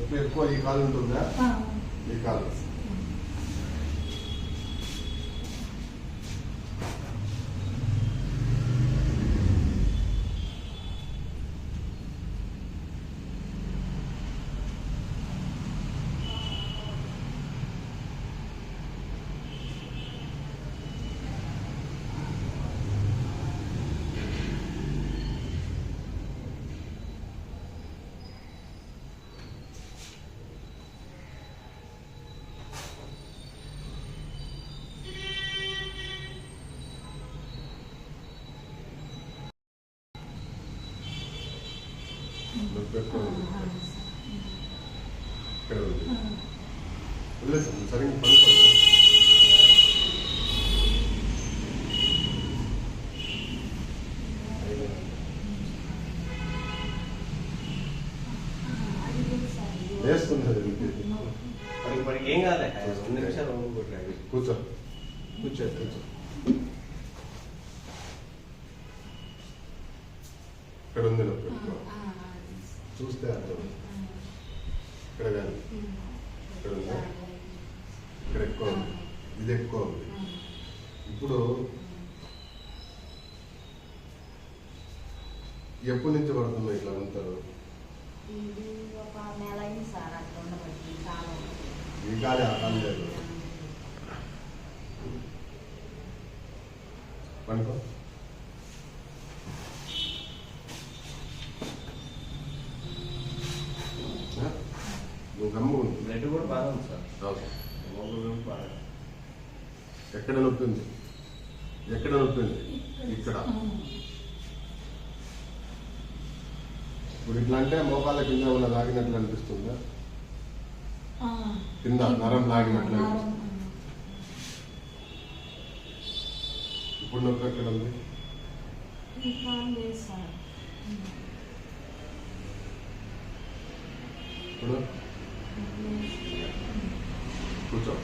ఎక్కువ ఈ కాలు ఉంటుందా? ఈ కాలు. సరిగ్గా పడుకోండి వేస్తున్నది ఇంటికి. మనకి ఏం కాదు రెండు నిమిషాలు కూర్చో కూర్చో కూర్చో ఇక్కడ ఉంది చూస్తే అర్థం. ఇక్కడ కానీ ఇక్కడ ఉందా? ఇక్కడ ఎక్కువ ఉంది. ఇది ఎక్కువ ఉంది. ఇప్పుడు ఎప్పటి నుంచి పడుతుంది ఇట్లా ఉంటారు కాలం. ఈ గాలి ఆ కాలం. లేదు పనుకో నువ్వు గమ్ము ఉంది. బ్లడ్ కూడా బాగా ఉంది సార్. ఓకే. హెమోగ్లోబిన్ బాగా ఎక్కడ నొప్పి ఉంది. ఎక్కడ నొప్పి ఉంది ఇక్కడ. ఇప్పుడు ఇట్లా అంటే మోకాళ్ళ కింద ఉన్న లాగినట్లు అనిపిస్తుందా? కింద నరం లాగినట్లు అనిపిస్తుంది ఇప్పుడు నొప్పి ఎక్కడ ఉంది? ఈ కాలం లేదు సార్ ఇప్పుడు కూర్చో